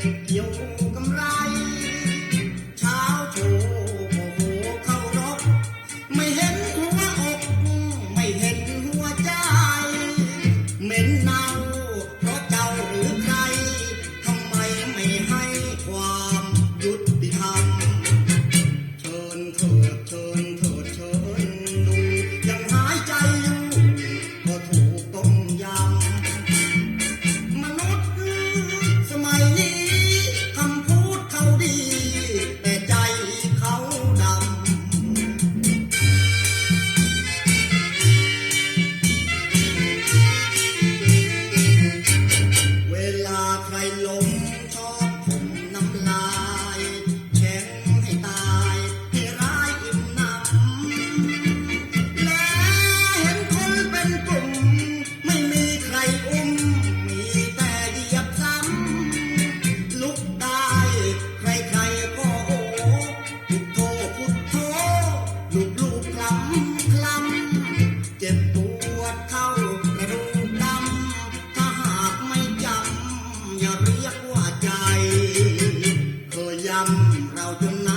thank you Thank you. ำเราจนน